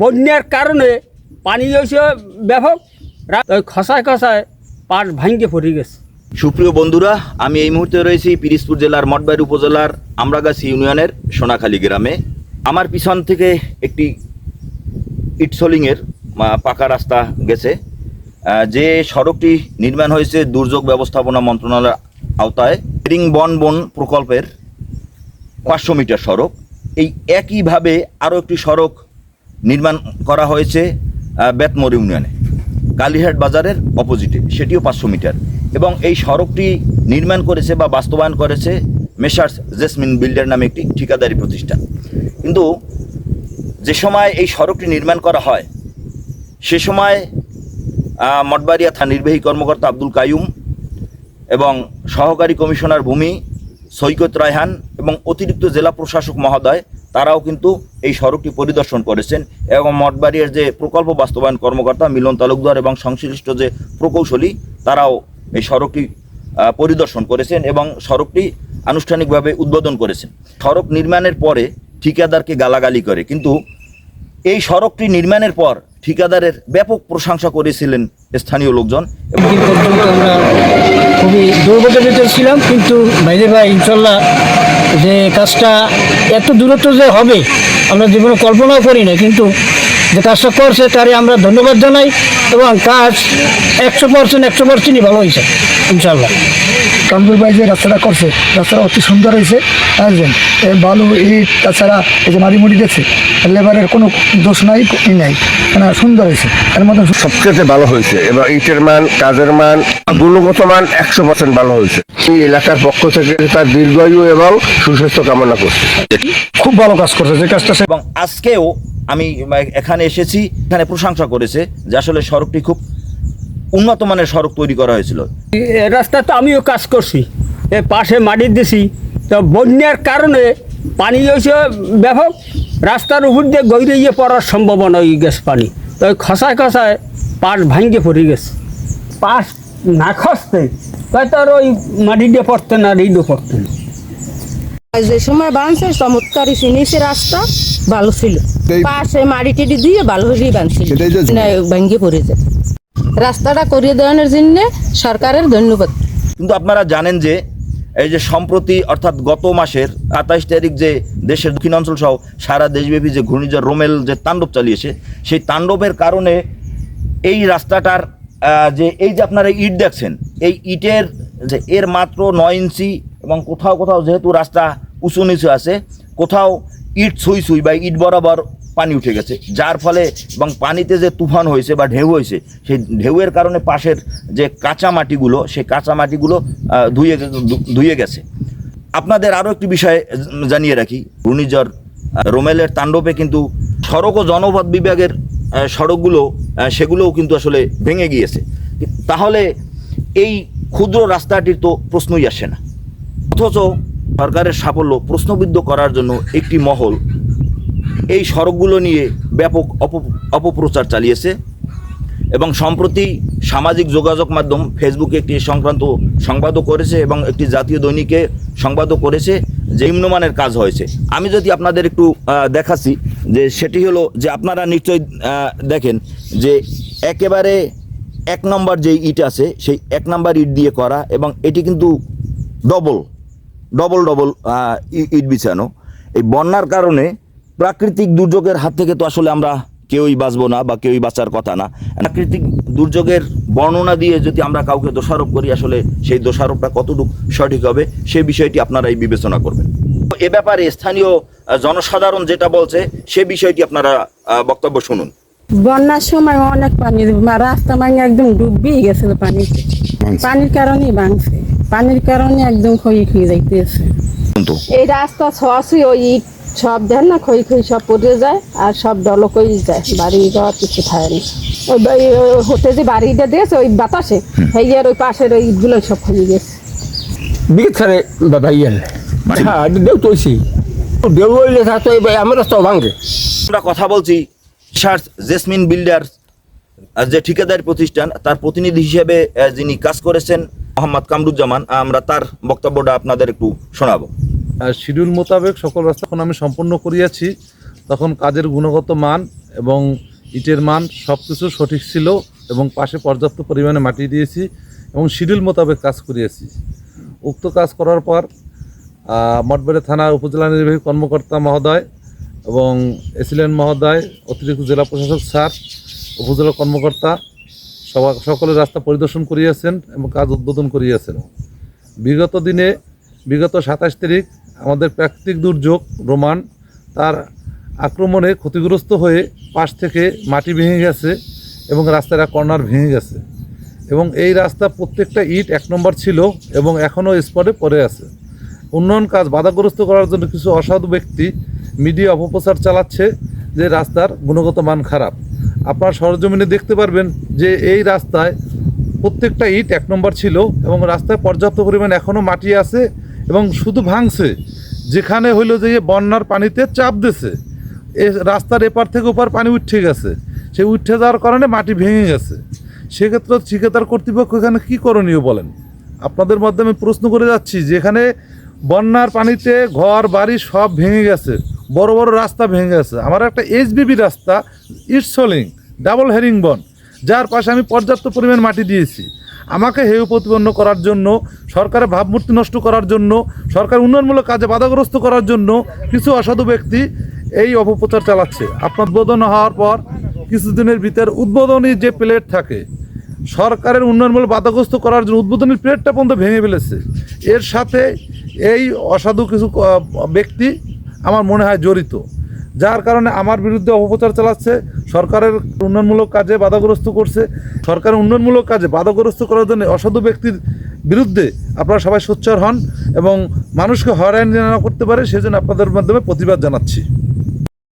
বন্যার কারণে পানি হয়েছে ব্যাপক। খসায় খসায় পাট ভাঙ্গে পড়ে গেছে। সুপ্রিয় বন্ধুরা, আমি এই মুহূর্তে রয়েছি পিরিজপুর জেলার মঠবাড়ি উপজেলার আমরাগাছি ইউনিয়নের সোনাখালী গ্রামে। আমার পিছন থেকে একটি ইটসলিংয়ের পাকা রাস্তা গেছে। যে সড়কটি নির্মাণ হয়েছে দুর্যোগ ব্যবস্থাপনা মন্ত্রণালয়ের আওতায়, রিং বন বন প্রকল্পের পাঁচশো মিটার সড়ক। এই একইভাবে আরও একটি সড়ক নির্মাণ করা হয়েছে বেতমোর ইউনিয়নে। কালীহাট বাজারের অপোজিটে সেটিও পাঁচশো মিটার। এবং এই সড়কটি নির্মাণ করেছে বা বাস্তবায়ন করেছে মেসার্স জেসমিন বিল্ডার নামে একটি ঠিকাদারি প্রতিষ্ঠান। কিন্তু যে সময় এই সড়কটি নির্মাণ করা হয়, সে সময় মঠবাড়িয়া থানা নির্বাহী কর্মকর্তা আব্দুল কায়ুম এবং সহকারী কমিশনার ভূমি সৈকত রায়হান এবং অতিরিক্ত জেলা প্রশাসক মহোদয় তারাও কিন্তু এই সড়কটি পরিদর্শন করেছেন এবং মঠবাড়িয়ার যে প্রকল্প বাস্তবায়ন কর্মকর্তা মিলন তালুকদার এবং সংশ্লিষ্ট যে প্রকৌশলী, তারাও এই সড়কটি পরিদর্শন করেছেন এবং সড়কটি আনুষ্ঠানিকভাবে উদ্বোধন করেছেন। সড়ক নির্মাণের পরে ঠিকাদারকে গালাগালি করে, কিন্তু এই সড়কটি নির্মাণের পর ঠিকাদারের ব্যাপক প্রশংসা করেছিলেন স্থানীয় লোকজন খুবই দুর্গতের ভিতরে ছিলাম, কিন্তু বাইরে ভাই, ইনশাল্লাহ যে কাজটা এত দূরত্ব যে হবে আমরা জীবনে কল্পনাও করি না কিন্তু যে কাজটা করছে তারে আমরা ধন্যবাদ জানাই এবং কাজ একশো পার্সেন্ট একশো পার্সেন্টই ভালো হয়েছে ইনশাল্লাহ কামরুল ভাই যে রাস্তাটা করছে রাস্তাটা অতি সুন্দর হয়েছে বুঝলেন? এ বালু ইট তাছাড়া এই যে মারি মুড়ি গেছে লেবারের কোনো দোষ নাই ই নাই মানে সুন্দর হয়েছে এর মধ্যে সবচেয়ে ভালো হয়েছে এবং ইটের মান কাজের মান গুণগত মান একশো পার্সেন্ট ভালো হয়েছে। এই এলাকার পক্ষ থেকে তার দীর্ঘায়ু এবং সুস্বাস্থ্য কামনা করছে। খুব ভালো কাজ করছে যে কাজটা সে এবং আজকেও আমি এখানে এসেছি এখানে প্রশংসা করেছে যে আসলে সড়কটি খুব উন্নত মানের সড়ক তৈরি করা হয়েছিল। রাস্তা তো আমিও কাজ করছি। এ পাশে মাটি দিছি। তো বন্যার কারণে পানি হয়েছে ব্যাপক। রাস্তার উপর দিয়ে গৈরিয়ে পড়ার সম্ভাবনা হয়ে গেছে পানি। তো ওই খসায় খসায় পাশ ভাঙ্গে পড়ে গেছে। পাশ না খসতে তাই তো আর ওই মাটি দিয়ে পড়তে না রিডও পড়তে না। যে সময় বানছে চমৎকারই চিনিছে রাস্তা। ভালো ছিল। পাশে মাটি টিডি দিয়ে ভালো হয়েই বানছিল না ভেঙে পড়ে যায়। রাস্তাটা করিয়ে দেওয়ানোর জন্য সরকারের ধন্যবাদ। কিন্তু আপনারা জানেন যে এই যে সম্প্রতি অর্থাৎ গত মাসের আঠাইশ তারিখ যে দেশের দক্ষিণাঞ্চল সহ সারা দেশব্যাপী যে ঘূর্ণিঝড় রোমেল যে তাণ্ডব চালিয়েছে সেই তাণ্ডবের কারণে এই রাস্তাটার আহ, যে এই যে আপনারা ইট দেখছেন এই ইটের যে এর মাত্র নয় ইঞ্চি এবং কোথাও কোথাও যেহেতু রাস্তা উঁচু নিচু আছে কোথাও ইট ছুঁই ছুঁই বা ইট বরাবর পানি উঠে গেছে। যার ফলে এবং পানিতে যে তুফান হয়েছে বা ঢেউ হয়েছে, সেই ঢেউয়ের কারণে পাশের যে কাঁচা মাটিগুলো, সেই কাঁচা মাটিগুলো ধুয়ে ধুয়ে গেছে। আপনাদের আরও একটি বিষয় জানিয়ে রাখি। ঘূর্ণিঝড় রোমেলের তাণ্ডবে কিন্তু সড়ক ও জনপথ বিভাগের সড়কগুলো সেগুলোও কিন্তু আসলে ভেঙে গিয়েছে। তাহলে এই ক্ষুদ্র রাস্তাটির তো প্রশ্নই আসে না। অথচ সরকারের সাফল্য প্রশ্নবিদ্ধ করার জন্য একটি মহল। এই সড়কগুলো নিয়ে ব্যাপক অপ- অপপ্রচার চালিয়েছে এবং সম্প্রতি সামাজিক যোগাযোগ মাধ্যম ফেসবুকে একটি সংক্রান্ত সংবাদও করেছে এবং একটি জাতীয় দৈনিকে সংবাদও করেছে যে নিম্নমানের কাজ হয়েছে। আমি যদি আপনাদের একটু দেখাচ্ছি যে সেটি হলো যে আপনারা নিশ্চয়ই দেখেন যে একেবারে এক নম্বর যে ইট আছে, সেই এক নম্বর ইট দিয়ে করা এবং এটি কিন্তু ডবল ডবল ডবল ইট বিছানো। এই বন্যার কারণে প্রাকৃতিক দুর্যোগের হাত থেকে তো আসলে আমরা কেউই বাঁচবো না বা কেউই বাঁচার কথা না। প্রাকৃতিক দুর্যোগের বর্ণনা দিয়ে যদি আমরা কাউকে দোষারোপ করি আসলে সেই দোষারোপটা কতটুকু সঠিক হবে সেই বিষয়টি আপনারাই বিবেচনা করবেন। তো এ ব্যাপারে স্থানীয় জনসাধারণ যেটা বলছে সে বিষয়টি আপনারা আহ, বক্তব্য শুনুন। বন্যার সময় অনেক পানি রাস্তা মানে একদম ডুবিয়ে গেছিল পানিতে। পানির কারণেই ভাঙছে। পানির কারণে একদম ক্ষয় খেয়ে যাইতেছে। কিন্তু এই রাস্তা ছয়াশি ওই ইট সব দেন না খই খই সব পড়ে যায় আর সব ডলকই যায় বাড়ি যাওয়ার কিছু থাকে না। ওই হতে যে বাড়িটা দিয়েছে ওই বাতাসে সেই আর ওই পাশের ওই ইটগুলো সব খুলে গেছে। সালে বাবা ইয়াল হ্যাঁ দেউ তৈছি দেউ হইলে থাকতো এই আমার রাস্তাও ভাঙে। আমরা কথা বলছি সার্চ জেসমিন বিল্ডার যে ঠিকাদার প্রতিষ্ঠান তার প্রতিনিধি হিসেবে যিনি কাজ করেছেন মোহাম্মদ কামরুজ্জামান, আমরা তার বক্তব্যটা আপনাদের একটু শোনাবো। শিডিউল মোতাবেক সকল রাস্তা যখন আমি সম্পন্ন করিয়াছি। তখন কাজের গুণগত মান এবং ইটের মান সব কিছু সঠিক ছিল এবং পাশে পর্যাপ্ত পরিমাণে মাটি দিয়েছি এবং শিডিউল মোতাবেক কাজ করিয়েছি। উক্ত কাজ করার পর মঠবাড়ি থানার উপজেলা নির্বাহী কর্মকর্তা মহোদয় এবং এসিলেন্ট মহোদয়, অতিরিক্ত জেলা প্রশাসক স্যার, উপজেলা কর্মকর্তা সবা সকলে রাস্তা পরিদর্শন করিয়েছেন এবং কাজ উদ্বোধন করিয়েছেন। বিগত দিনে, বিগত সাতাশ তারিখ আমাদের প্রাকৃতিক দুর্যোগ, রোমান, তার আক্রমণে ক্ষতিগ্রস্ত হয়ে পাশ থেকে মাটি ভেঙে গেছে এবং রাস্তার এক কর্নার ভেঙে গেছে। এবং এই রাস্তা প্রত্যেকটা ইট এক নম্বর ছিল এবং এখনও স্পটে পড়ে আছে। উন্নয়ন কাজ বাধাগ্রস্ত করার জন্য কিছু অসাধু ব্যক্তি মিডিয়া অপপ্রচার চালাচ্ছে যে রাস্তার গুণগত মান খারাপ। আপনার সরজমিনে দেখতে পারবেন যে এই রাস্তায় প্রত্যেকটা ইট এক নম্বর ছিল এবং রাস্তায় পর্যাপ্ত পরিমাণ এখনও মাটি আছে এবং শুধু ভাঙছে। যেখানে হইল যে বন্যার পানিতে চাপ দিছে। এ রাস্তার এপার থেকে ওপার পানি উঠে গেছে। সে উঠে যাওয়ার কারণে মাটি ভেঙে গেছে। সেক্ষেত্রে ঠিকাদার কর্তৃপক্ষ এখানে কী করণীয় বলেন? আপনাদের মাধ্যমে প্রশ্ন করে যাচ্ছি যেখানে বন্যার পানিতে ঘর, বাড়ি সব ভেঙে গেছে। বড় বড় রাস্তা ভেঙে গেছে। আমার একটা এইচবিবি রাস্তা ইটসলিং ডাবল হেরিং বন, যার পাশে আমি পর্যাপ্ত পরিমাণ মাটি দিয়েছি। আমাকে হেয় প্রতিপন্ন করার জন্য, সরকারের ভাবমূর্তি নষ্ট করার জন্য, সরকার উন্নয়নমূলক কাজে বাধাগ্রস্ত করার জন্য কিছু অসাধু ব্যক্তি এই অপপ্রচার চালাচ্ছে। আপনার উদ্বোধন হওয়ার পর কিছুদিনের ভিতর উদ্বোধনী যে প্লেট থাকে, সরকারের উন্নয়নমূলক বাধাগ্রস্ত করার জন্য উদ্বোধনী প্লেটটা পর্যন্ত ভেঙে ফেলেছে। এর সাথে এই অসাধু কিছু ব্যক্তি আমার মনে হয় জড়িত। যার কারণে আমার বিরুদ্ধে অপপ্রচার চালাচ্ছে, সরকারের উন্নয়নমূলক কাজে বাধাগ্রস্ত করছে। সরকারের উন্নয়নমূলক কাজে বাধাগ্রস্ত করার জন্য অসাধু ব্যক্তির বিরুদ্ধে আপনারা সবাই সোচ্চার হন এবং মানুষকে হয়রানি না করতে পারে, সেজন্য আপনাদের মাধ্যমে প্রতিবাদ জানাচ্ছি।